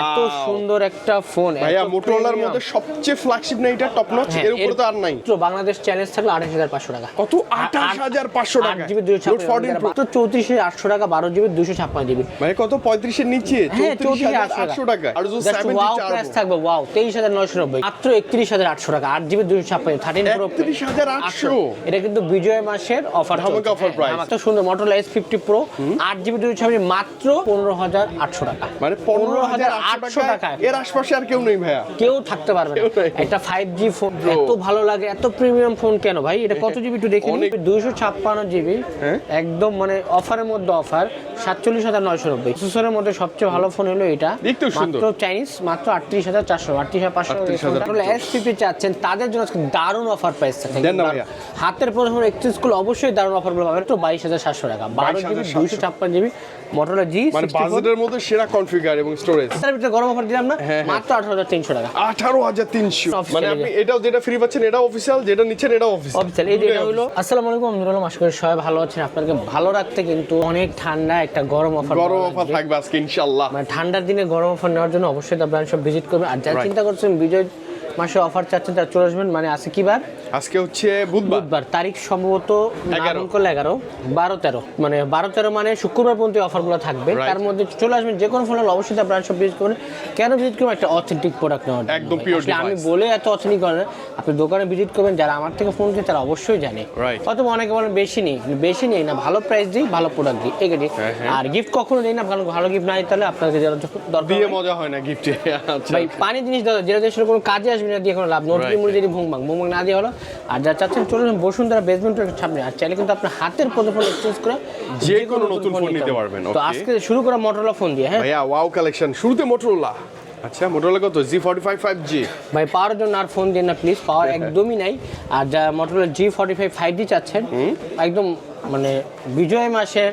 এত সুন্দর একটা ফোন ভাইয়া মোটরোলার মধ্যে সবচেয়ে ফ্ল্যাগশিপ না এটা টপ নচ হ্যাঁ, এর উপরে তো আর নাই। বাংলাদেশ চ্যালেঞ্জ থাকলে আঠাশ হাজার পাঁচশো টাকা। কত? আঠাশ হাজার পাঁচশো আট টাকা জিবি দুশো Note 14 Pro। টাকা বারো জিবি দুশো ছাপ্পান্ন জিবি। মানে কত? পঁয়ত্রিশের নিচে হ্যাঁ চৌত্রিশ চৌত্রিশ হাজার আটশো আটশো টাকা আর যদি জাস্ট সেভেন্টি ওয়াও প্রাইস থাকবে ওয়াও তেইশ হাজার নয়শো নব্বই। মাত্র একত্রিশ হাজার আটশো টাকা আট জিবি দুশো ছাপ্পান্ন থার্টিন প্রো 31,800 এটা কিন্তু বিজয় মাসের অফার ধামাকা offer price। মাত্র সুন্দর মোটরলা এস ফিফটি প্রো আট জিবি দুশো ছাপ্পান্ন মাত্র পনেরো হাজার আটশো টাকা। মানে পনেরো হাজার আটশো টাকা টাকায় এর আশপাশে আর কেউ নেই ভাইয়া। কেউ থাকতে পারবে না। একটা ফাইভ জি ফোন এত ভালো লাগে এত প্রিমিয়াম ফোন কেন ভাই? এটা কত জিবি একটু দেখি অনেক- দুইশো ছাপ্পান্ন জিবি হ্যাঁ। একদম মানে অফারের মধ্যে অফার সাতচল্লিশ হাজার নয়শো নব্বই। প্রসেসরের মধ্যে সবচেয়ে ভালো ফোন হলো এটা। মাত্র চাইনিজ মাত্র আটত্রিশ হাজার চারশো আটত্রিশ হাজার পাঁচশো 38,500 এস পিপি চাচ্ছেন তাদের জন্য আজকে দারুণ অফার প্রাইস। হাতের প্রথম এক্সচেঞ্জ করলে অবশ্যই দারুণ অফারগুলো পাবেন। তো বাইশ হাজার সাতশো টাকা। বারো জিবি 22,700 দুইশো ছাপ্পান্ন জিবি মোটরলা জি মানে বাজেটের মধ্যে সেরা কনফিগার এবং স্টোরেজ তার ভিতরে গরম অফার দিলাম না হ্যাঁ, হ্যাঁ। মাত্র টাকা। মানে আপনি এটাও যেটা ফ্রি পাচ্ছেন এটাও অফিসিয়াল যেটা নিচ্ছেন এটা অফিসিয়াল অফিসিয়াল এই যে এটা হলো। আসসালামু আলাইকুম আশা করি সবাই ভালো আছেন। আপনাদেরকে ভালো রাখতে কিন্তু অনেক ঠান্ডা একটা গরম অফার গরম অফার থাকবে আজকে ইনশাল্লাহ মানে ঠান্ডার দিনে গরম অফার নেওয়ার জন্য অবশ্যই আপনারা সব ভিজিট করবেন। আর যারা চিন্তা করছেন বিজয় মাসে অফার চাচ্ছেন তারা চলে আসবেন মানে আজকে কি বার? আজকে হচ্ছে বুধবার। বুধবার তারিখ সম্ভবত এগারো। করলে এগারো। বারো তেরো। মানে বারো তেরো মানে শুক্রবার পর্যন্ত অফারগুলো থাকবে। তার মধ্যে চলে আসবেন যে কোনো ফোন হলে অবশ্যই তার ব্রাঞ্চ সব ভিজিট করবেন। কেন ভিজিট করবেন? একটা অথেন্টিক প্রোডাক্ট নেওয়ার। একদম আমি বলে এত অথেন্টিক করেন আপনি দোকানে ভিজিট করবেন যারা আমার থেকে ফোন কিনে তারা অবশ্যই জানে। অথবা অনেকে বলেন বেশি নেই। বেশি নেই না ভালো প্রাইস দিই ভালো প্রোডাক্ট দিই। এগুলি হ্যাঁ, হ্যাঁ। আর গিফট কখনো দিই না ভালো ভালো গিফট না তাহলে আপনাকে যারা দরকার দিয়ে মজা হয় না গিফটে আচ্ছা ভাই পানি জিনিস দাও যেটা আসলে কোনো কাজে আসবে না দিয়ে কোনো লাভ নোট Right. মুড়ি যদি ভুংবাং ভুংবাং না দিয়ে হলো। আর যা চাচ্ছেন চলুন বসুন্ধরা বেসমেন্টের সামনে। আর চাইলে কিন্তু আপনার হাতের প্রতি ফোন এক্সচেঞ্জ করে যে কোনো নতুন ফোন নিতে পারবেন, তো আজকে শুরু করা মোটরলা ফোন দিয়ে হ্যাঁ? ভাইয়া ওয়াও কালেকশন শুরুতে মোটরোলা আচ্ছা মোটরোলা কত? G forty five five G ভাই পাওয়ার জন্য আর ফোন দিন না প্লিজ পাওয়ার একদমই নাই। আর যা Motorola G forty five five G চাচ্ছেন একদম মানে বিজয় মাসের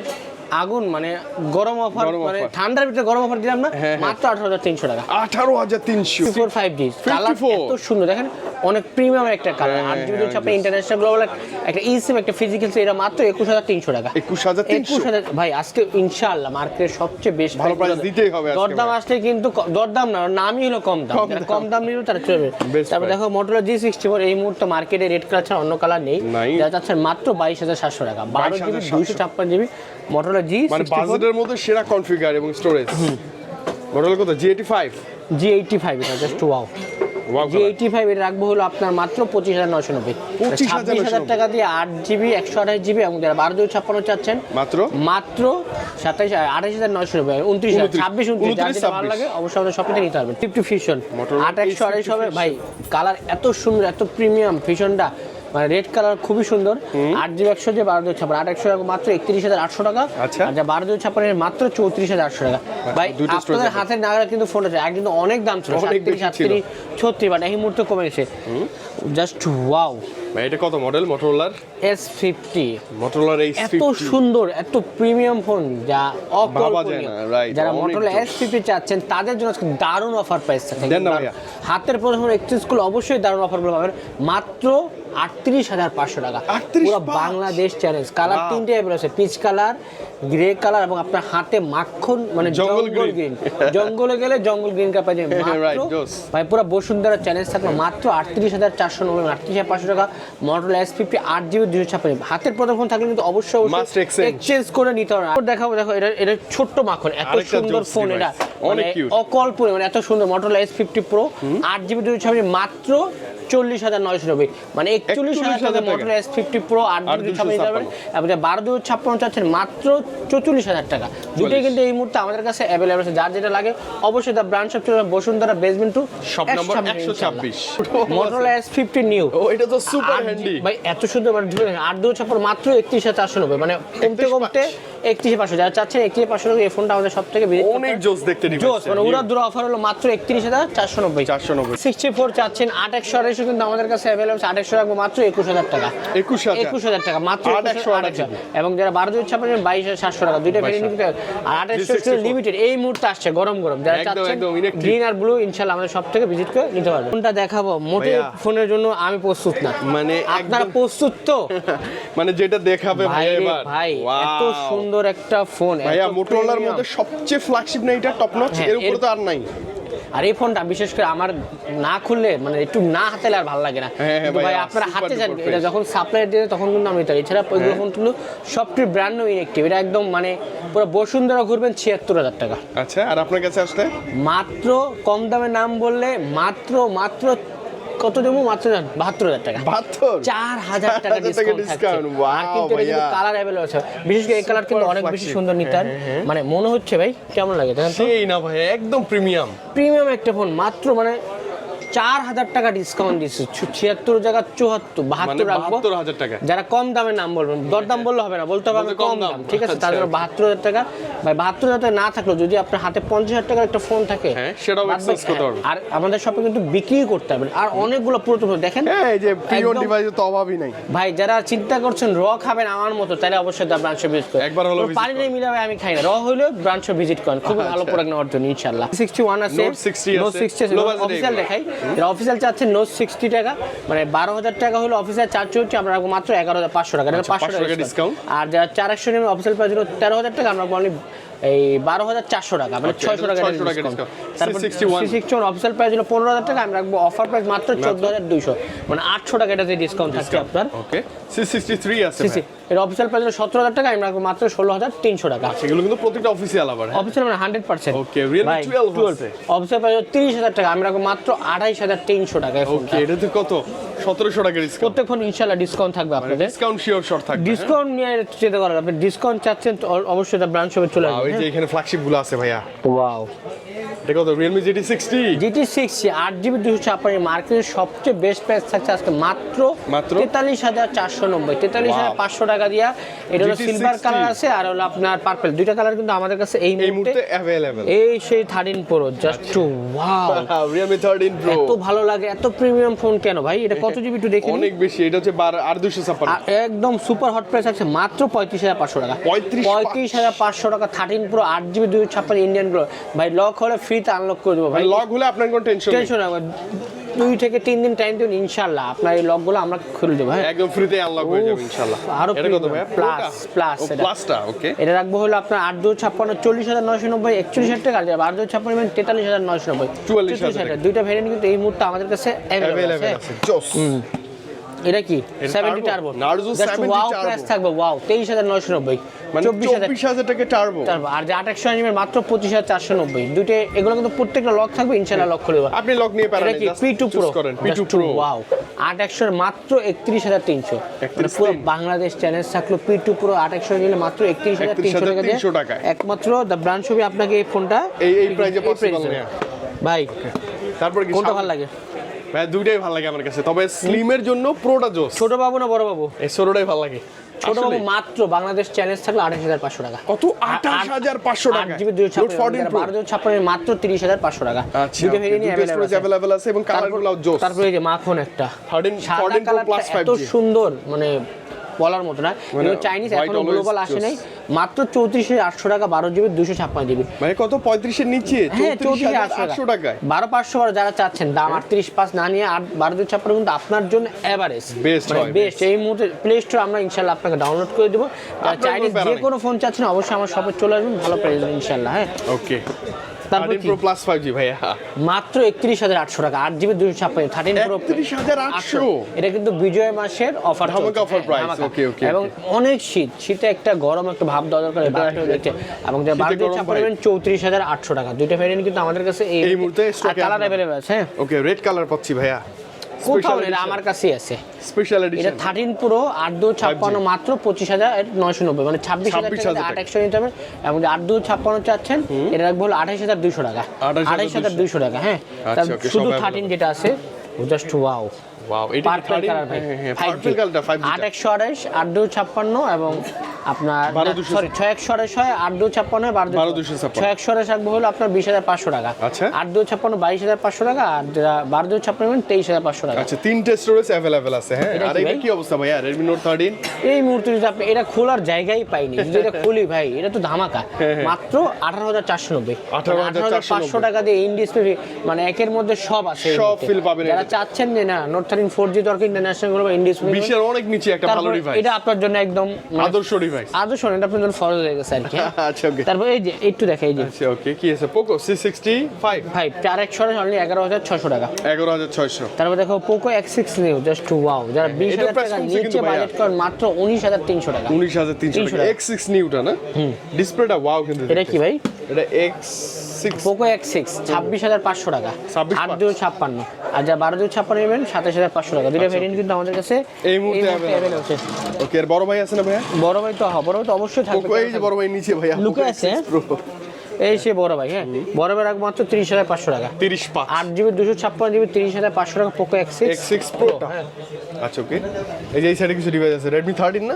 আগুন মানে গরম অফার মানে ঠান্ডার ভিতরে গরম অফার দিলাম না হ্যাঁ, হ্যাঁ। মাত্র আঠারো হাজার তিনশো টাকা। আঠারো হাজার তিনশো। ফোর ফাইভ জি কালার 54 এত সুন্দর দেখেন অনেক প্রিমিয়াম একটা কালার হ্যাঁ, আট জিবি হ্যাঁ, ছাপ্পা ইন্টারন্যাশনাল গ্লোবাল একটা ইসিম একটা ফিজিক্যাল এটা মাত্র একুশ হাজার তিনশো টাকা। একুশ হাজার একুশ হাজার ভাই আজকে ইনশাআল্লাহ মার্কেটের সবচেয়ে বেশ ভালো price দিতেই হবে আজকে দরদাম। আসলে কিন্তু দরদাম না নামই হলো কম দাম। কম দাম। নিল তারা চলবে তারপর দেখো মোটরলা জি সিক্সটি ফোর এই মুহূর্তে মার্কেটে রেড কালার ছাড়া অন্য কালার নেই। যা যারা চাচ্ছেন মাত্র বাইশ হাজার সাতশো টাকা। বারো জিবি 22,700 দুইশো ছাপ্পান্ন জিবি মোটরলা জি মানে বাজেটের মধ্যে সেরা কনফিগার এবং স্টোরেজ মোটরোলা কত? G eighty five G eighty five এটা just wow G eighty five এটা রাখব হলো আপনার মাত্র পঁচিশ হাজার নশো নব্বই। ছাব্বিশ হাজার টাকা দিয়ে আট জিবি একশো আঠাশ জিবি এবং যারা বারো দুই ছাপ্পান্ন চাচ্ছেন মাত্র? মাত্র সাতাইশ আঠাশ হাজার নয়শো নব্বই উনত্রিশ ছাব্বিশ উনত্রিশ ভালো লাগে অবশ্যই আমাদের শপিংটা নিতে পারবেন। ফিফটি ফিশন আট একশো আড়াইশ হবে। ভাই কালার এত সুন্দর এত প্রিমিয়াম ফিশনটা মানে রেড কালার খুবই সুন্দর। আট জিবি একশো যে বারো দুই ছাপ্পান্ন আট একশো মাত্র একত্রিশ হাজার আটশো টাকা। আচ্ছা। আর যা বারো দুই ছাপ্পান্ন মাত্র চৌত্রিশ হাজার আটশো টাকা। ভাই আপনাদের। হাতের নাগালে কিন্তু ফোন আছে। কিন্তু অনেক দাম ছিল সাতত্রিশ বেশি ছত্রিশ বাট এই মুহূর্তে কমে গেছে। জাস্ট ওয়াও এটা কত মডেল মোটরোলার এস ফিফটি মোটরোলার এইচ এত সুন্দর এত প্রিমিয়াম ফোন যা অকল্পনীয়। যারা মোটরলা। এস ফিফটি চাচ্ছেন তাদের জন্য আজকে দারুণ অফার ভাইয়া। হাতের প্রথম এক্সচেঞ্জ করলে অবশ্যই দারুণ অফারগুলো পাবেন। মাত্র আটত্রিশ হাজার পাঁচশো টাকা। পুরো বাংলাদেশ চ্যালেঞ্জ কালার তিনটে আছে। পিচ কালার গ্রে কালার এবং আপনার হাতে মাখন মানে জঙ্গল গ্রিন জঙ্গলে গেলে জঙ্গল গ্রিন কাপা Right, ভাই পুরো বসুন্ধরা চ্যালেঞ্জ থাকল। মাত্র আটত্রিশ হাজার চারশো নব্বই আটত্রিশ হাজার পাঁচশো টাকা। মডেল এস ফিফটি আট জিবি দুশো ছাপ্পান্ন। হাতের প্রথম ফোন থাকলে কিন্তু অবশ্যই এক্সচেঞ্জ করে নিতে হবে। দেখাবো দেখো এটা এটা ছোট্ট মাখন। এত সুন্দর ফোন এটা। মানে অকল্পনীয় মানে এত সুন্দর। মডেল এস ফিফটি প্রো আট জিবি দুশো ছাপ্পান্ন মাত্র চল্লিশ হাজার নয়শো নব্বই। মানে একচল্লিশ হাজার 41,000 টাকা। টাকা। এস ফিফটি প্রো আট জিবি দুশো ছাপ্পান্ন 256 এবং বারো দুশো ছাপ্পান্ন চাচ্ছেন মাত্র চৌচল্লিশ হাজার টাকা। দুটোই কিন্তু এই মুহূর্তে আমাদের কাছে অ্যাভেলেবল আছে। যার যেটা লাগে অবশ্যই the branch of Bashundhara basement two shop number একশো ছাব্বিশ। এস ফিফটি নিউ ও এটা তো সুপার হ্যান্ডি ভাই এত সুন্দর মানে আট দু ছাপ্পান্ন মাত্র একত্রিশ হাজার চারশো নব্বই। মানে কমতে কমতে একত্রিশ পাঁচশো। যারা চাচ্ছেন একত্রিশ পাঁচশো এই ফোনটা আমাদের সব থেকে অনেক জোস দেখতে জোস মানে উড়া দূর অফার হলো মাত্র একত্রিশ হাজার চারশো নব্বই। চারশো নব্বই। সিক্সটি ফোর চাচ্ছেন আট একশো আড়াইশো কিন্তু আমাদের কাছে অ্যাভেলেবল আট একশো মাত্র একুশ হাজার টাকা। একুশ হাজার? একুশ হাজার টাকা মাত্র এবং যারা বারো দুই ছাপ্পান্ন বাইশ হাজার সাতশো টাকা। দুইটা ভেরিয়েন্ট আর আট একশো 364 লিমিটেড এই মুহূর্তে আসছে গরম গরম। যারা চাচ্ছেন গ্রিন আর ব্লু ইনশাল্লাহ সব থেকে ভিজিট করে নিতে পারবেন ফোনটা দেখাবো। মোটে ফোনের জন্য আমি প্রস্তুত না। মানে আপনারা প্রস্তুত তো? মানে যেটা দেখাবে ভাই ভাই এত সুন্দর একটা ফোন ভাইয়া মোটরোলার মধ্যে সবচেয়ে ফ্ল্যাগশিপ না এটা? টপ নচ হ্যাঁ, এর উপরে তো আর নাই। আর এই ফোনটা বিশেষ করে আমার না খুললে মানে একটু না হাতে আর ভালো লাগে না। হ্যাঁ, হ্যাঁ ভাই আপনারা হাতে যান এটা যখন সাপ্লাই দিয়ে তখন কিন্তু আমি তাই এছাড়া ওইগুলো ফোন কিন্তু সবটি ব্র্যান্ড নিউ ইনেকটিভ এটা একদম মানে পুরো বসুন্ধরা ঘুরবেন ছিয়াত্তর হাজার টাকা। আচ্ছা আর আপনার কাছে আসলে? মাত্র কম দামে নাম বললে মাত্র মাত্র কত দেবো মাত্র জান? বাহাত্তর হাজার টাকা। বাহাত্তর? চার হাজার টাকা ডিসকাউন্ট আর কিন্তু এটা কালার অ্যাভেলেবল আছে। বিশেষ করে এই কালার কিন্তু অনেক বেশি সুন্দর নিতার মানে মনে হচ্ছে ভাই কেমন লাগে দেখেন সেই না ভাই একদম প্রিমিয়াম প্রিমিয়াম একটা ফোন মাত্র মানে চার হাজার টাকা ডিসকাউন্ট দিচ্ছে ছিয়াত্তর জায়গা চুয়াত্তর মানে বাহাত্তর রাখব হাজার টাকা। যারা কম দামের নাম বলবেন দরদাম বললে হবে না বলতে হবে কম দাম। ঠিক আছে? আচ্ছা, তার জন্য বাহাত্তর হাজার টাকা ভাই বাহাত্তর হাজার টাকা না থাকলেও যদি আপনার হাতে পঞ্চাশ হাজার টাকার একটা ফোন থাকে হ্যাঁ, সেটাও করতে পারবেন। আর আমাদের শপে কিন্তু বিক্রি করতে হবে। আর অনেকগুলো পুরো দেখেন? হ্যাঁ এই যে ডিভাইসে তো অভাবই নাই। ভাই যারা চিন্তা করছেন র খাবেন আমার মতো তাহলে অবশ্যই দা ব্রাঞ্চে ভিজিট করেন। একবার হলো পানি নেই মিলাবে আমি খাই না। র হইলে ব্রাঞ্চে ভিজিট করেন। খুব ভালো আচ্ছা। প্রোডাক্ট নেওয়ার জন্য ইনশাআল্লাহ। 61 আছে। Note 60 Note আছে, 60 আছে অফিসিয়াল দেখাই। যারা অফিসিয়াল চাচ্ছে নো সিক্সটি টাকা। মানে 12000 টাকা হলো অফিসিয়াল চার্জ হচ্ছে আমরা রাখব মাত্র 11500 টাকা। এটা আচ্ছা, 500 500 টাকা টাকা ডিসকাউন্ট আর যারা চার একশো অফিসিয়াল প্রাইস হলো 13000 টাকা আমরা এই 12400 টাকা মানে আচ্ছা, 600 টাকা 600 টাকা ডিসকাউন্ট discount। তারপর C61 C61 অফিসিয়াল প্রাইস হলো 15000 টাকা আমরা রাখব অফার প্রাইস মাত্র 14200 মানে 800 টাকা এটাতে ডিসকাউন্ট থাকছে আপনার। ওকে সি সিক্সটি থ্রি আছে সি সি এর অফিসিয়াল প্রাইস হলো 17000 টাকা আমি রাখব মাত্র 16300 টাকা। সেগুলো কিন্তু প্রত্যেকটা অফিসিয়াল আবার হ্যাঁ? অফিসিয়াল মানে 100% Okay, Realme 12 আছে। অফিসিয়াল প্রাইস তিরিশ হাজার টাকা আমি রাখব মাত্র আঠাইশ হাজার তিনশো টাকা ওকে এটা তো কত? সতেরোশো টাকা ডিসকাউন্ট প্রত্যেক ফোন ইনশাল্লাহ ডিসকাউন্ট থাকবে আপনাদের। ডিসকাউন্ট শিওর শর্ট থাকবে হ্যাঁ? ডিসকাউন্ট নিয়ে যেতে পারেন। আপনি ডিসকাউন্ট চাচ্ছেন তো অবশ্যই এটা ব্রাঞ্চ চলে Wow, এই যে এখানে ফ্ল্যাগশিপগুলো আছে ভাইয়া। ওয়াও এটা কত সিক্স আট জিবি দুশো ছাপ্পান্ন মার্কেটের সবচেয়ে বেস্ট প্রাইস থাকছে আজকে মাত্র মাত্র? তেতাল্লিশ হাজার চারশো নব্বই তেতাল্লিশ হাজার Wow. পাঁচশো টাকা দিয়া। এটা হলো সিলভার কালার আছে আর হলো আপনার পার্পল দুইটা কালার কিন্তু আমাদের কাছে এই মুহূর্তে অ্যাভেলেবেল এই সেই thirteen pro just too wow Realme thirteen pro এত ভালো লাগে এত প্রিমিয়াম ফোন কেন ভাই? এটা কত জিবি একটু দেখে অনেক বেশি এটা হচ্ছে বার আর দুশো ছাপ্পান্ন। আর একদম সুপার হট প্রাইস আছে মাত্র পঁয়ত্রিশ হাজার পাঁচশো টাকা। 35,500 হাজার পাঁচশো টাকা থার্টিন প্রো আট জিবি দুই ছাপ্পান্ন ইন্ডিয়ানগুলো ভাই লক হলে ফ্রিতে আনলক করে দেবো ভাই। লগ হলে আপনার কোনো টেনশন টেনশন হবে দুই থেকে তিন দিন টাইম দিন ইনশাল্লাহ আপনার এই লকগুলো আমরা খুলে দেবো হ্যাঁ? একদম ফ্রিতে আনলক হয়ে যাবে ইনশাআল্লাহ। আরও এটা কত plus, plus এটা। প্লাসটা ওকে এটা রাখব হলো আপনার আট দু ছাপ্পান্ন চল্লিশ হাজার নয়শো নব্বই একচল্লিশ হাজার টাকা আর আট দু ছাপ্পান্ন মানে তেতাল্লিশ হাজার নয়শো নব্বই। 44,000 হাজার দুইটা ভ্যারিয়েন্ট কিন্তু এই মুহূর্তে আমাদের কাছে আছে। আছে। জোস এটা কি? এটা seventy turbo? Turbo Narzo 70 wow price থাকবে ওয়াও তেইশ হাজার নয়শো নব্বই মানে চব্বিশ হাজার চব্বিশ হাজার টাকা টার্বো টার্বো আর যে মাত্র পঁচিশ হাজার চারশো নব্বই দুইটা এগুলো কিন্তু প্রত্যেকটা লক থাকবে ইনশাল্লাহ লক খুলে আপনি লক নিয়ে পারেন এটা কি? ওয়াও একশোর মাত্র একত্রিশ হাজার তিনশো। 31,300 পুরো বাংলাদেশ চ্যালেঞ্জ থাকল নিলে মাত্র একত্রিশ হাজার তিনশো টাকা দিয়ে। একমাত্র দ্য ছবি আপনাকে এই ফোনটা এই এই প্রাইজে পসিবল না ভাই তারপর কি কোনটা ভালো লাগে? ভাই দুইটাই ভালো লাগে আমার কাছে। তবে স্লিমের জন্য প্রোটা জোস। ছোট বাবু না বড় বাবু? এই ছোটটাই ভালো লাগে। ছোট বাবু মাত্র বাংলাদেশ চ্যালেঞ্জ থাকলে আঠাশ হাজার পাঁচশো টাকা। কত? আঠাশ হাজার পাঁচশো টাকা। জিবি বারো ছাপ্পান্ন মাত্র তিরিশ হাজার পাঁচশো টাকা। আচ্ছা দুটো অ্যাভেলেবল আছে। এবং কালারগুলো জোস। তারপরে যে মাখন একটা। 13 সাদা 14 Pro কালারটা Plus এত 5G সুন্দর মানে বলার মতো না। মানে চাইনিজ white এখনও গ্লোবাল আসে নাই। মাত্র চৌত্রিশ আটশো টাকা বারো জিবি দুশো ছাপ্পান্ন জিবি। মানে কত? পঁয়ত্রিশের নিচে হ্যাঁ চৌত্রিশ আটশো টাকায়। বারো পাঁচশো বারো যারা চাচ্ছেন দাম আটত্রিশ পাঁচ না নিয়ে আট বারো দুই ছাপ্পান্ন কিন্তু আপনার জন্য এভারেজ Best হয়, বেস্ট এই মুহূর্তে প্লে স্টোর আমরা ইনশাল্লাহ আপনাকে ডাউনলোড করে দেবো। চাইনিজ যে কোনো ফোন চাচ্ছেন অবশ্যই আমার শপে চলে আসবেন ভালো প্রাইস ইনশাল্লাহ হ্যাঁ। ওকে তারপর? প্রো প্লাস 5G ভাইয়া। মাত্র একত্রিশ হাজার আটশো টাকা 8 জিবি দুশো ছাপ্পান্ন থার্টিন প্রো 31,800 এটা কিন্তু বিজয় মাসের অফার ধামাকা অফার প্রাইস ওকে ওকে এবং অনেক শীত শীতে একটা গরম একটা ভাব দেওয়া দরকার এবং যে শীতে বারো গরম ছাপ্পান্ন চৌত্রিশ হাজার আটশো টাকা। দুইটা ভেরিয়েন্ট কিন্তু আমাদের কাছে এই মুহূর্তে স্টক কালার अवेलेबल আছে। হ্যাঁ ওকে রেড কালার পাচ্ছি ভাইয়া। কোথাও নেই, আমার কাছেই আছে। স্পেশাল এটা এডিশন থার্টিন প্রো আট দু ছাপ্পান্ন মাত্র পঁচিশ হাজার নয়শো নব্বই মানে ছাব্বিশ হাজার 26,000 টাকা টাকা। নিতে হবে। এবং যে আট দু ছাপ্পান্ন চাচ্ছেন এটা রাখব হলো আঠাইশ হাজার দুইশো টাকা। 28,200 আঠাইশ হাজার দুইশো। টাকা হ্যাঁ। আচ্ছা, শুধু সব থার্টিন যেটা আছে জাস্ট ওয়াও ওয়াও এটা পার্পল কালার ভাই। ফাইভ পার্পল কালারটা 5 আট একশো আঠাইশ আট দু ছাপ্পান্ন এবং আপনার সরি ছয় একশো আঠাইশ হয় আট দু ছাপ্পান্ন বারো 12,256 ছয় একশো আঠাইশ রাখব হলো আপনার বিশ হাজার পাঁচশো টাকা। আচ্ছা। আট দু ছাপ্পান্ন বাইশ হাজার পাঁচশো টাকা আর যেটা বারো দু ছাপ্পান্ন মানে টাকা। আচ্ছা তিনটে স্টোরেজ অ্যাভেলেবেল আছে হ্যাঁ? আর এটা কি অবস্থা ভাইয়া? রেডমি নোট 13 এই মুহূর্তে যদি আপনি এটা খোলার জায়গাই পাইনি যদি এটা খুলি ভাই এটা তো ধামাকা। হ্যাঁ, হ্যাঁ। মাত্র আঠারো হাজার চারশো নব্বই। 18,490 পাঁচশো টাকা দিয়ে ইন ডিসপ্লে মানে একের মধ্যে সব আছে সব feel পাবেন যারা চাচ্ছেন যে না নোট থার্টিন ফোর জি দরকার ইন্টারন্যাশনাল গ্লোবাল ইন্ডিয়াস বিশের অনেক নিচে একটা ভালো ডিভাইস এটা আপনার জন্য একদম মানে আদর্শ ডিভাইস আদর্শ এটা আপনার জন্য ফরজ হয়ে গেছে আর কি। আচ্ছা ওকে তারপর এই যে একটু দেখা এই যে। আচ্ছা ওকে কি আছে? Poco C sixty five five চার অনলি এগারো হাজার ছশো টাকা। এগারো হাজার ছয়শো। তারপর দেখো Poco X six new just wow যারা বিশ এটার হাজার price টাকা নিচে বাজেট করেন মাত্র উনিশ হাজার তিনশো টাকা। উনিশ হাজার তিনশো টাকা। টাকা। এক্স সিক্স নিউটা না? ডিসপ্লেটা ওয়াও কিন্তু এটা কি ভাই? এটা X six Poco X six ছাব্বিশ হাজার পাঁচশো টাকা। 26 আট দুই ছাপ্পান্ন। আর যা বারো দুই ছাপ্পান্ন নেবেন সাতাশ হাজার পাঁচশো টাকা। দুটো ভেরিয়েন্ট কিন্তু আমাদের কাছে আচ্ছা। এই মুহূর্তে আছে ওকে আর বড় ভাই আছে না ভাইয়া? বড় ভাই তো হ্যাঁ বড় ভাই তো অবশ্যই থাকবে। এই যে বড় ভাই নিচে ভাইয়া। লুকে আছে, হ্যাঁ? এই সে বড় ভাই হ্যাঁ? বড় ভাই রাখব মাত্র তিরিশ হাজার পাঁচশো টাকা। তিরিশ আট জিবি দুশো ছাপ্পান্ন জিবি তিরিশ হাজার পাঁচশো টাকা পোকো এক্স সিক্স প্রোটা আচ্ছা ওকে এই যে এই সাইডে কিছু ডিভাইস আছে রেডমি থার্টিন না?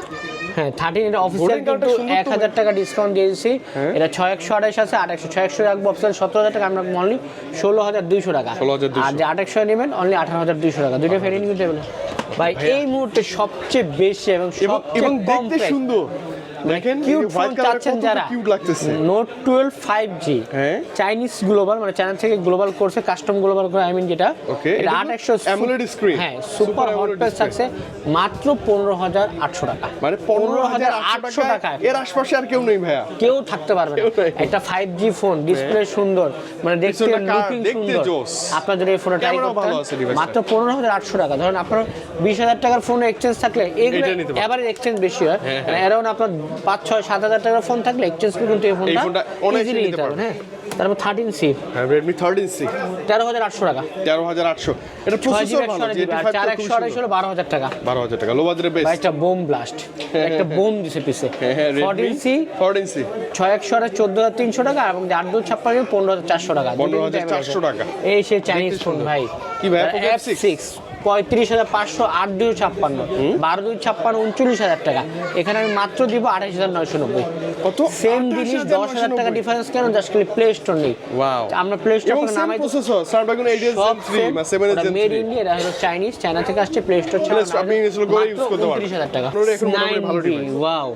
হ্যাঁ থার্টিন এটা অফিসিয়াল কিন্তু এক হাজার টাকা ডিসকাউন্ট দিয়ে দিচ্ছি হ্যাঁ। এটা ছয় একশো আঠাশ আছে আট একশো ছয় একশো রাখব অফিসিয়াল সতেরো হাজার টাকা আমরা অনলি ষোলো হাজার দুইশো টাকা। 16,200 আর যে আট একশো নেবেন অনলি আঠারো হাজার দুইশো টাকা। দুটো ভেরিয়েন্ট কিন্তু ভাই এই মুহূর্তে সবচেয়ে বেশি এবং এবং দেখতে সুন্দর। দেখেন কিউট ফোন চাচ্ছেন যারা? কিউট লাগতেছে। নোট টুয়েলভ ফাইভ জি হ্যাঁ। চাইনিজ গ্লোবাল মানে চায়না থেকে গ্লোবাল করছে কাস্টম গ্লোবাল করে আই মিন যেটা। Okay, এটা এটা আট হলো একশো AMOLED screen, হ্যাঁ সুপার হট AMOLED প্যাচ মাত্র পনেরো হাজার আটশো টাকা। মানে পনেরো হাজার আটশো টাকা এর আশপাশে আর কেউ নেই ভাইয়া। কেউ থাকতে পারবে না। একটা ফাইভ জি ফোন ডিসপ্লে সুন্দর মানে দেখতে লুকিং সুন্দর। আপনার এই ফোনে ট্রাই device-টার। মাত্র পনেরো হাজার আটশো টাকা। ধরেন আপনার বিশ হাজার টাকার ফোন এক্সচেঞ্জ থাকলে এগুলো এক্সচেঞ্জ বেশি হয়। হ্যাঁ, অ্যারাউন্ড আপনার পাঁচ ছয় সাত হাজার টাকার ফোন থাকলে এক্সচেঞ্জ করে কিন্তু এই ফোনটা ইজিলি নিতে পারবেন। হ্যাঁ। তারপর থার্টিন সি হ্যাঁ রেডমি থার্টিন সি তেরো হাজার আটশো টাকা। তেরো হাজার আটশো। এটা প্রসেসর ভালো চার একশো আঠাশ হলো বারো হাজার টাকা। বারো হাজার টাকা লো বাজারে বেস্ট একটা বোম ব্লাস্ট একটা বোম দিছে পিছে। ফোরটিন সি ফোরটিন সি ছয় একশো আঠাশ চোদ্দ হাজার তিনশো টাকা এবং আট দু ছাপ্পান্ন পনেরো হাজার চারশো টাকা। 15,400 টাকা। এই সে চাইনিজ ফোন ভাই। কি ভাই, সিক্স পঁয়ত্রিশ হাজার পাঁচশো আট দুই ছাপ্পান্ন। বারো দুই ছাপ্পান্ন উনচল্লিশ হাজার টাকা। এখানে আমি মাত্র দিব আঠাশ হাজার নয়শো নব্বই। কত? সেম জিনিস দশ হাজার টাকা ডিফারেন্স কেন? জাস্ট খালি প্লে স্টোর নেই। আমরা প্লে স্টোর এবং করে সেম নামাই প্রসেসর স্ন্যাপড্রাগন 8 জেন সব 3 বা 7 মেড 3 ইন্ডিয়া হলো চাইনিজ চায়না থেকে আসছে প্লে স্টোর ছাড়া। আপনি করে করতে হাজার টাকা। এখন মোটামুটি ভালো device। ওয়াও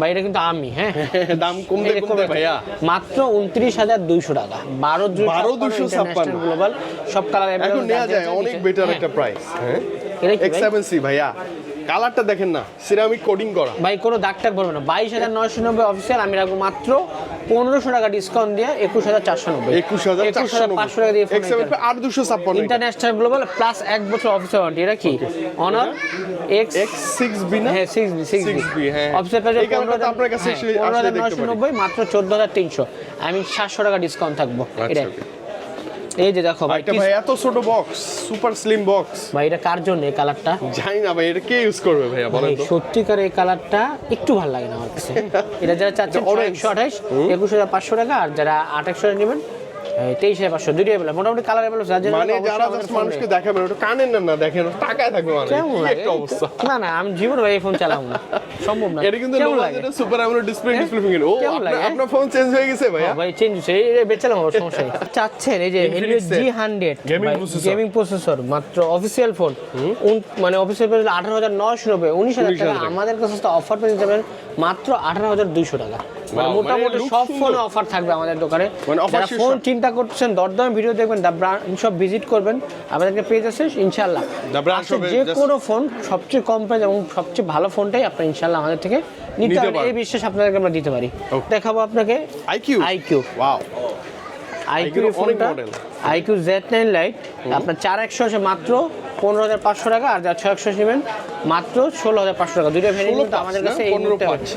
ভাই এটা কিন্তু আমি হ্যাঁ? দাম কমবে কমবে ভাইয়া। মাত্র উনত্রিশ হাজার দুইশো টাকা। বারো 12,256 গ্লোবাল সব কালার এখন নেওয়া যায় অনেক বেটার একটা প্রাইস হ্যাঁ? এটা ভাইয়া। কালারটা দেখেন না সিরামিক কোডিং করা। ভাই কোনো দাগ বলবে না। বাইশ হাজার নয়শো নব্বই অফিসিয়াল আমি রাখব মাত্র পনেরোশো টাকা ডিসকাউন্ট দিয়ে একুশ হাজার চারশো নব্বই। একুশ হাজার একুশ চারশো হাজার পাঁচশো টাকা দিয়ে আট দুশো ছাপ্পান্ন ইন্টারন্যাশনাল গ্লোবাল প্লাস এক বছর অফিসিয়াল ওয়ারেন্টি এটা কি? Honor X X six B না? হ্যাঁ সিক্স বি সিক্স 6B, হ্যাঁ। অফিসের প্রাইস আপনার কাছে পনেরো হাজার নয়শো। নব্বই মাত্র চোদ্দ হাজার তিনশো। আমি সাতশো টাকা ডিসকাউন্ট থাকব। আচ্ছা, এটা। এই যে দেখো ভাই এটা ভাই এত ছোট বক্স সুপার স্লিম বক্স ভাই এটা কার জন্য এই কালারটা জানি না ভাই এটা কে ইউজ করবে ভাইয়া বলেন তো। সত্যিকার এই কালারটা একটু ভালো লাগে না আমার কাছে। এটা যারা একুশ হাজার পাঁচশো টাকা আর যারা 2800 নেবেন তেইশ হাজার পাঁচশো বেলা মোটামুটি কালার এবেল মানে যারা মানুষকে দেখাবেন ওটা কানেন না না দেখেন টাকায় থাকবে মানে একটা অবস্থা। না না আমি জীবন ভাই ফোন চালাবো না। সম্ভব না। এটা কিন্তু super AMOLED display display finger ও আপনার- ফোন চেঞ্জ হয়ে গেছে ভাইয়া। ভাই চেঞ্জ হচ্ছে এই বেচালাম আমার সমস্যা নেই। চাচ্ছেন এই যে জি হান্ড্রেড গেমিং প্রসেসর মাত্র অফিসিয়াল ফোন মানে অফিসিয়াল প্রাইস আঠারো হাজার নয়শো নব্বই উনিশ হাজার টাকা। আমাদের কাছে অফার পেয়ে যাবেন মাত্র আঠারো হাজার দুইশো টাকা। মোটামুটি মানে সব ফোনে অফার থাকবে আমাদের দোকানে। মানে যারা ফোন চিন্তা করছেন দরদাম ভিডিও দেখবেন দা ব্রান্ড সব ভিজিট করবেন আমাদেরকে পেজ আছে ইনশাল্লাহ যে কোনো ফোন সবচেয়ে কম প্রাইস এবং সবচেয়ে ভালো ফোনটাই আপনার ইনশাল্লাহ আমাদের থেকে নিতে পারেন। এই বিশ্বাস আপনাদেরকে আমরা দিতে পারি। দেখাবো আপনাকে আইকিউ আইকিউ ওয়াও আইকিউ ফোনটা আইকিউ জেড নাইন লাইট আপনার চার একশো মাত্র। পনেরো হাজার পাঁচশো টাকা আর যা ছয় একশো নেবেন মাত্র ষোলো হাজার পাঁচশো টাকা। দুটো ভ্যারিয়েন্ট কিন্তু আমাদের কাছে এই মুহূর্তে। আছে।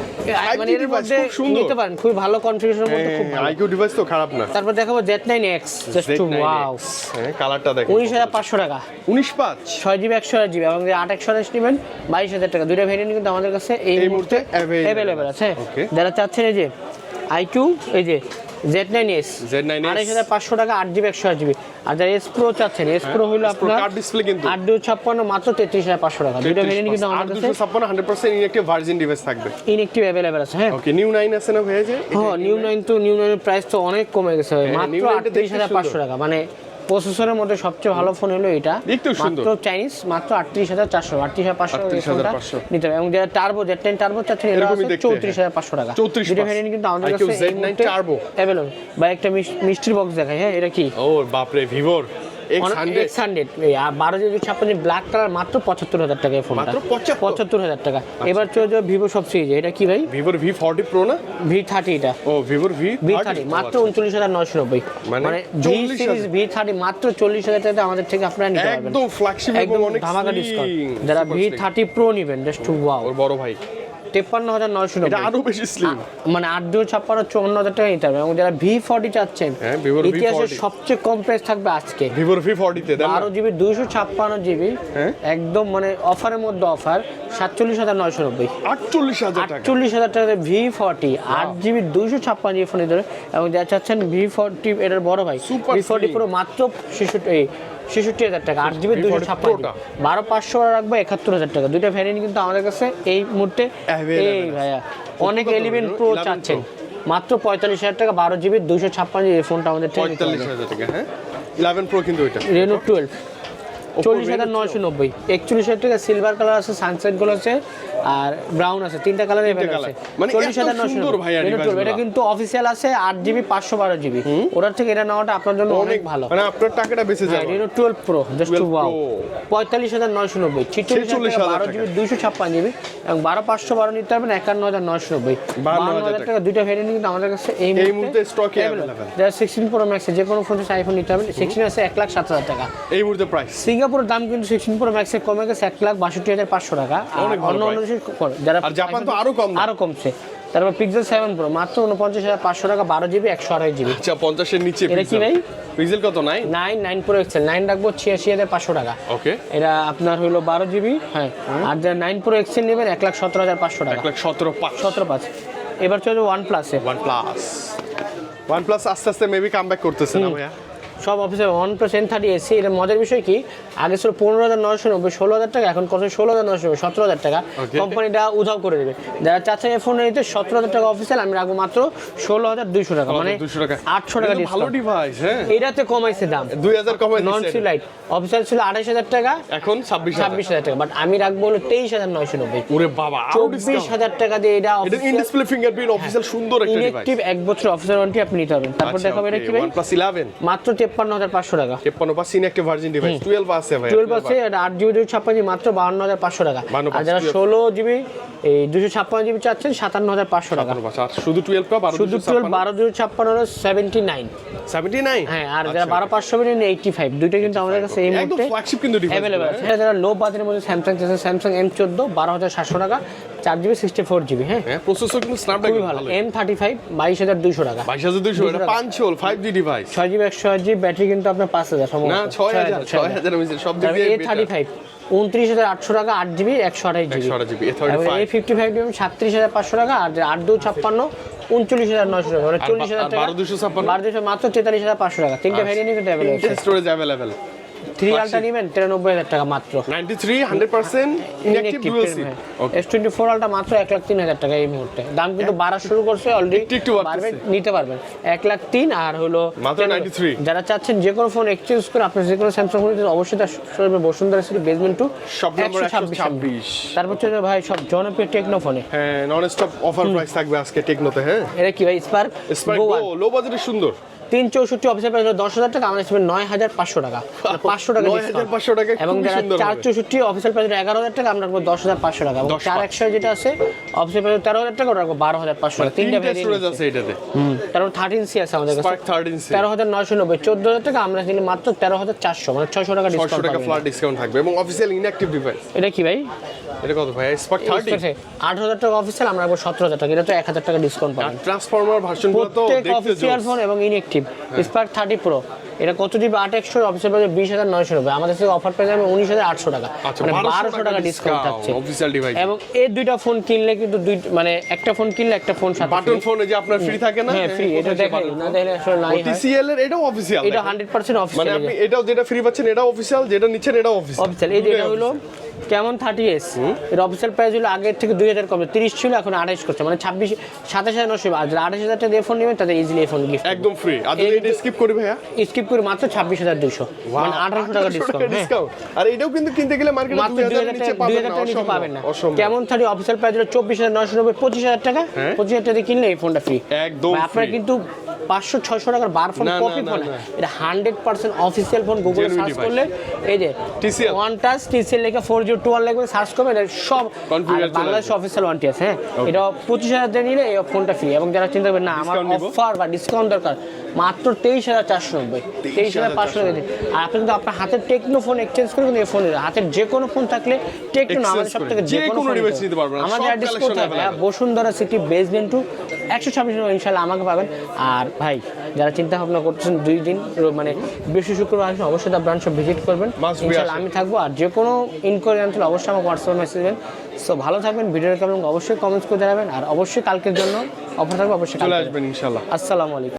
মানে এর মধ্যে খুব নিতে পারেন খুবই ভালো কনফিগারেশনের মধ্যে খুব ভালো। আইকিউ ডিভাইস তো খারাপ না। তারপর দেখাবো Z nine X just too wow হ্যাঁ কালারটা দেখেন। উনিশ হাজার পাঁচশো টাকা। উনিশ পাঁচ। ছয় জিবি একশো জিবি এবং যে আট একশো নেবেন বাইশ হাজার টাকা। দুটো ভ্যারিয়েন্ট কিন্তু আমাদের কাছে এই মুহূর্তে অ্যাভেলেবেল আছে। যারা চাচ্ছেন এই যে আইকিউ এই যে জেড নাইন এস Z9S আড়াইশ হাজার পাঁচশো টাকা আট জিবি একশো জিবি। আর যারা প্রো চাচ্ছেন S Pro আপনার কার্ড ডিসপ্লে কিন্তু। আট দুই ছাপ্পান্ন মাত্র তেত্রিশ হাজার পাঁচশো টাকা। দুটো ভেরিয়েন্ট কিন্তু আমাদের কাছে ছাপ্পান্ন hundred percent inactive virgin device থাকবে। ইনএক্টিভ অ্যাভেলেবেল আছে হ্যাঁ। ওকে নিউ নাইন আছে না ভাইয়া যে? হ্যাঁ নিউ নাইন তো নিউ নাইনের প্রাইস তো অনেক কমে গেছে। হ্যাঁ, মাত্র New 9 টা আটত্রিশ হাজার পাঁচশো টাকা। মানে প্রসেসরের মধ্যে সবচেয়ে ভালো ফোন হলো এটা। মাত্র চাইনিজ মাত্র আটত্রিশ হাজার চারশো আটত্রিশ হাজার পাঁচশো নিতে হবে। এবং যারা টার্বো জেড টেন টার্বো চাচ্ছেন এটা চৌত্রিশ হাজার পাঁচশো টাকা। 34 দুটো পাঁচ। ভ্যারিয়েন্ট কিন্তু আমাদের কাছে টার্বো অ্যাভেলেবল বা একটা মিষ্টির বক্স দেখায় হ্যাঁ এটা কি? ও বাপরে ভিভোর X100 এক্স হান্ড্রেড বারো জিবি ছাপ্পান্ন ব্ল্যাক কালার মাত্র পঁচাত্তর হাজার টাকা এই মাত্র পঁচাত্তর? হাজার টাকা। এবার চলে যাবে ভিভো সব সিরিজ এটা কি ভাই? ভিভোর ভি ফর্টি প্রো না? ভি থার্টি এটা। ও ভিভোর ভি ভি থার্টি মাত্র উনচল্লিশ হাজার নয়শো নব্বই। মানে মানে ভি সিরিজ ভি থার্টি মাত্র চল্লিশ হাজার টাকা আমাদের থেকে আপনারা নিতে পারবেন। একদম ফ্ল্যাগশিপ একদম ধামাকা ডিসকাউন্ট যারা ভি থার্টি প্রো নেবেন জাস্ট ওয়াও বড় ভাই। তেপ্পান্ন হাজার নয়শো এটা আরও বেশি স্লিম মানে আট দুই ছাপ্পান্ন চুয়ান্ন হাজার টাকা নিতে হবে এবং যারা ভি ফর্টি চাচ্ছেন হ্যাঁ, ইতিহাসের সবচেয়ে কম প্রাইস থাকবে আজকে। ভিভোর ভি ফর্টিতে বারো জিবি দুইশো ছাপ্পান্ন জিবি হ্যাঁ। একদম মানে অফারের মধ্যে অফার সাতচল্লিশ হাজার নয়শো নব্বই। আটচল্লিশ হাজার টাকা। আটচল্লিশ হাজার টাকাতে ভি ফর্টি আট জিবি দুইশো ছাপ্পান্ন জিবি ফোন ধরে এবং যা চাচ্ছেন ভি ফর্টি এটার বড় ভাই ভি ফর্টি পুরো মাত্র ছেষট্টি ছেষট্টি হাজার টাকা আট জিবি V40 ছাপ্পান্ন বারো পাঁচশো রাখবে একাত্তর হাজার টাকা। দুইটা ভ্যারিয়েন্ট কিন্তু আমাদের কাছে এই মুহূর্তে এই ভাইয়া। অনেক এলিভেন প্রো চাচ্ছেন। মাত্র পঁয়তাল্লিশ হাজার টাকা বারো জিবি দুইশো ছাপ্পান্ন জিবি এই ফোনটা আমাদের পঁয়তাল্লিশ হাজার টাকা হ্যাঁ? ইলেভেন প্রো কিন্তু এটা। রেনো টুয়েলভ চল্লিশ হাজার নয়শো নব্বই। একচল্লিশ হাজার টাকা সিলভার কালার আছে সানসেটগুলো আছে। আর ব্রাউন আছে তিনটা কালার আছে। মানে এত সুন্দর ভাইয়া Reno 12 device এটা কিন্তু অফিসিয়াল আছে আট জিবি পাঁচশো বারো জিবি ওটার থেকে এটা নেওয়াটা আপনার জন্য অনেক ভালো। মানে আপনার টাকাটা বেঁচে হ্যাঁ যাবে। Reno twelve pro just wow Pro। পঁয়তাল্লিশ হাজার নয়শো নব্বই। ছিচল্লিশ 46,000 হাজার বারো টাকা। জিবি দুইশো ছাপ্পান্ন জিবি এবং বারো পাঁচশো বারো নিতে পারবেন একান্ন হাজার নয়শো নব্বই। 52,000 টাকা। দুইটা ভ্যারিয়েন্ট কিন্তু আমাদের কাছে এই এই মুহূর্তে stock এ যারা সিক্সটিন প্রো ম্যাক্সে যে কোনো ফোন আইফোন নিতে পারবেন সিক্সটিন আছে এক লাখ সাত হাজার টাকা। এই মুহূর্তে প্রাইস সিঙ্গাপুরের দাম কিন্তু সিক্সটিন প্রো ম্যাক্সে কমে গেছে এক লাখ বাষট্টি হাজার পাঁচশো টাকা। অন্য অন্য price। যারা আর জাপান তো আরও কম আরও কমছে। তারপর পিক্সেল সেভেন প্রো মাত্র উনপঞ্চাশ হাজার পাঁচশো টাকা বারো জিবি একশো আড়াই জিবি আচ্ছা পঞ্চাশের নিচে এটা কি ভাই? পিক্সেল কত নাই nine nine pro XL nine রাখব ছিয়াশি হাজার পাঁচশো টাকা। ওকে এটা আপনার হলো বারো জিবি হ্যাঁ। আর যারা নাইন প্রো এক্সেল নেবেন এক লাখ সতেরো হাজার পাঁচশো এক টাকা লাখ সতেরো পাঁচ সতেরো পাঁচ। এবার চলছে ওয়ান প্লাসে ওয়ান প্লাস ওয়ান প্লাস আস্তে আস্তে মেবি কাম ব্যাক করতেছে না ভাইয়া? সব অফিসে one plus N thirty ace এটা মজার বিষয় কি? আগে ছিল পনেরো হাজার নয়শো নব্বই ষোলো হাজার টাকা এখন কত ষোলো হাজার নয়শো নব্বই সতেরো হাজার টাকা। কোম্পানিটা উধাও করে দেবে। যারা চাচ্ছে এই ফোন নিতে সতেরো হাজার টাকা অফিসিয়াল আমি রাখব মাত্র ষোলো হাজার দুইশো টাকা মানে আটশো টাকা ভালো ডিভাইস হ্যাঁ। এটাতে কমাইছে দাম। দুই হাজার কমাই নন সি লাইট অফিসিয়াল ছিল আঠাশ হাজার টাকা এখন ছাব্বিশ ছাব্বিশ হাজার টাকা বাট আমি রাখব হলো তেইশ হাজার নয়শো নব্বই। ওরে বাবা চব্বিশ হাজার টাকা দিয়ে এটা ইন ডিসপ্লে ফিঙ্গারপ্রিন্ট অফিসিয়াল সুন্দর একটা ডিভাইস ইলেকট্রিক এক বছর অফিসিয়াল ওয়ারেন্টি আপনি নিতে পারবেন। তারপর দেখাবো এটা কি ভাই? OnePlus 11 মাত্র তেপ্পান্ন হাজার পাঁচশো টাকা। তেপ্পান্ন পাঁচ ইনঅ্যাক্টিভ ভার্জিন ডিভাইস 12 আছে ভাই টুয়েলভ আছে এটা আট জিবি দুশো ছাপ্পান্ন জিবি মাত্র বাউন্ন হাজার পাঁচশো টাকা। আর যারা 12 ষোলো জিবি এই দুশো ছাপ্পান্ন জিবি চাচ্ছেন সাতান্ন হাজার পাঁচশো টাকা। শুধু 12 কা 12 শুধু টুয়েলভ বারো দুশো ছাপ্পান্ন হলো সেভেন্টি নাইন 79 হ্যাঁ আর যারা বারো পাঁচশো মিনিট এইটটি ফাইভ দুইটা কিন্তু আমাদের কাছে এই একদম মুহূর্তে ফ্ল্যাগশিপ কিন্তু অ্যাভেলেবল আছে। হ্যাঁ। যারা লো বাজেটের মধ্যে স্যামসাং চাচ্ছে স্যামসাং এম চোদ্দ বারো হাজার সাতশো টাকা। চার জিবি সিক্সটি ফোর জিবি হ্যাঁ? হ্যাঁ প্রসেসর কিন্তু স্ন্যাপড্রাগন ভালো এম থার্টি ফাইভ বাইশ হাজার দুশো টাকা। বাইশ হাজার দুশো এটা punch hole five G device ছয় জিবি একশো আট জিবি ব্যাটারি কিন্তু আপনার পাঁচ হাজার না ছয় হাজার ছয় হাজার সব দিক এ থার্টি ফাইভ উনত্রিশ হাজার আটশো টাকা আট জিবি একশো আঠাশ GB. A fifty five GB সাতত্রিশ হাজার পাঁচশো টাকা আর আট দু ছাপ্পান্ন উনচল্লিশ হাজার নশো টাকা। মানে চল্লিশ হাজার টাকা। বারো দুশো মাত্র তেতাল্লিশ হাজার পাঁচশো টাকা। তিনটে আচ্ছা। ভ্যারিয়েন্ট কিন্তু স্টোরেজ অ্যাভেলেবেল থ্রি আলটা নেবেন তিরানব্বই হাজার টাকা মাত্র। 93 100% inactive dual SIM S twenty four ultra মাত্র এক লাখ তিন হাজার টাকা এই মুহূর্তে। দাম কিন্তু বাড়া শুরু করছে অলরেডি একটু বাড়তেছে। নিতে পারবেন। এক লাখ তিন আর হলো মাত্র 93 যারা চাচ্ছেন যে কোনো ফোন এক্সচেঞ্জ করে আপনি যে কোনো স্যামসাং ফোন অবশ্যই তার শোরুমে Bashundhara city basement two shop number 126 126 তারপর হচ্ছে ভাই সব জনপ্রিয় টেকনো ফোনে হ্যাঁ নন স্টপ অফার প্রাইস থাকবে আজকে টেকনোতে হ্যাঁ? এটা কি ভাই স্পার্ক স্পাইক গো লো বাজেটে সুন্দর। তিন চৌষট্টি অফিসের প্রাইস দশ হাজার টাকা আমাদের হিসেবে নয় হাজার পাঁচশো টাকা। মানে পাঁচশো টাকা। 9,500 টাকায় এবং যারা চার চৌষট্টি অফিসের প্রাইস এগারো হাজার টাকা আমরা রাখব দশ হাজার পাঁচশো টাকা। এবং চার একশো যেটা আছে অফিসের প্রাইস তেরো হাজার টাকা ওটা রাখব বারো হাজার পাঁচশো টাকা। তিনটা ভ্যারিয়েন্ট আছে এটাতে। তারপর থার্টিন সি আছে আমাদের কাছে। স্পার্ক 13 সি তেরো হাজার নয়শো নব্বই চোদ্দ হাজার টাকা আমরা কিনে মাত্র তেরো হাজার চারশো মানে ছয়শো টাকা 600 ডিসকাউন্ট টাকা ফ্ল্যাট ডিসকাউন্ট থাকবে এবং অফিসিয়াল ইনঅ্যাক্টিভ ডিভাইস এটা কি ভাই? এটা কত ভাই? 30 আট হাজার টাকা অফিসিয়াল আমরা রাখব সতেরো হাজার টাকা এটা তো এক হাজার টাকা ডিসকাউন্ট পাবেন। ট্রান্সফরমার ভার্সনগুলো তো প্রত্যেক অফিসিয়াল ফোন এবং ইনএক্টিভ স্পার্ক থার্টি প্রো এটা কত জিবি আট একশো অফিসিয়াল প্রাইস বিশ হাজার নয়শো নব্বই। আমাদের থেকে অফার পেয়ে যাবে উনিশ হাজার আটশো টাকা। আচ্ছা মানে বারোশো টাকা ডিসকাউন্ট থাকছে। এবং এই দুইটা ফোন কিনলে কিন্তু দুই মানে একটা ফোন কিনলে একটা ফোন সাথে বাটন ফোনে যে আপনার ফ্রি থাকে না হ্যাঁ ফ্রি এটা দেখাই না দেখলে আসলে নাই টিসিএল এর এটাও অফিসিয়াল এটা হান্ড্রেড পার্সেন্ট মানে আপনি এটাও যেটা ফ্রি পাচ্ছেন এটাও অফিসিয়াল যেটা নিচ্ছেন এটাও অফিসিয়াল অফিসিয়াল এই যে এটা হলো কেমন থার্টি এস এর অফিসিয়াল প্রাইস হলো আগের থেকে দুই হাজার কমে। তিরিশ ছিল এখন আঠাশ করছে। মানে ছাব্বিশ সাতাশ হাজার নশো। আর যারা আঠাশ হাজার টাকা দিয়ে ফোন নেবেন তাদের ইজিলি ফোন গিফট একদম ফ্রি আর এটা স্কিপ করি ভাইয়া? স্কিপ করে মাত্র ছাব্বিশ হাজার দুশো মানে আঠারোশো টাকা ডিসকাউন্ট ডিসকাউন্ট আর এটাও কিন্তু কিনতে গেলে মার্কেটে মাত্র দুই হাজার টাকা দুই পাবেন হাজার না টাকা নিচে পাবেন না। কেমন থার্টি অফিসিয়াল প্রাইস হলো চব্বিশ হাজার নয়শো নব্বই পঁচিশ হাজার টাকা? হ্যাঁ। পঁচিশ হাজার টাকা কিনলে এই ফোনটা ফ্রি একদম আপনারা কিন্তু পাঁচশো ছয়শো টাকার বার ফোন কপি ফোন এটা হান্ড্রেড পার্সেন্ট অফিসিয়াল ফোন গুগলে সার্চ করলে এই যে ওয়ান টাচ টিসিএল লেখা ফোর জিরো টু ওয়ান লাগবে সার্চ করবেন এটা সব বাংলাদেশ অফিসিয়াল ওয়ান্টি আছে হ্যাঁ? এটা পঁচিশ হাজার নিলে এই ফোনটা ফ্রি এবং যারা চিন্তা করবেন না আমার? অফার বা ডিসকাউন্ট দরকার মাত্র তেইশ হাজার চারশো নব্বই। তেইশ হাজার পাঁচশো নব্বই আর আপনি কিন্তু আপনার হাতের টেকনো ফোন এক্সচেঞ্জ করে কিন্তু এই ফোন হাতের যে কোনো ফোন থাকলে টেকনো আমাদের সব থেকে যে কোনো। আমাদের অ্যাড্রেস কোথায়? বসুন্ধরা সিটি বেসমেন্ট টু একশো ছাব্বিশ নম্বর ইনশাল্লাহ আমাকে পাবেন। আর ভাই যারা চিন্তা ভাবনা করতেছেন দুই দিন মানে বৃহস্পতি শুক্রবার আসবেন অবশ্যই তার ব্রাঞ্চ ভিজিট করবেন। ইনশাল্লাহ আমি থাকব। আর যে কোনো ইনকোয়ারি আনতে অবশ্যই আমাকে হোয়াটসঅ্যাপ মেসেজ দেবেন। সো ভালো থাকবেন ভিডিওটা কেমন অবশ্যই কমেন্টস করে জানাবেন। আর অবশ্যই কালকের জন্য অফার থাকবে অবশ্যই চলে আসবেন ইনশাল্লাহ আসসালামু আলাইকুম।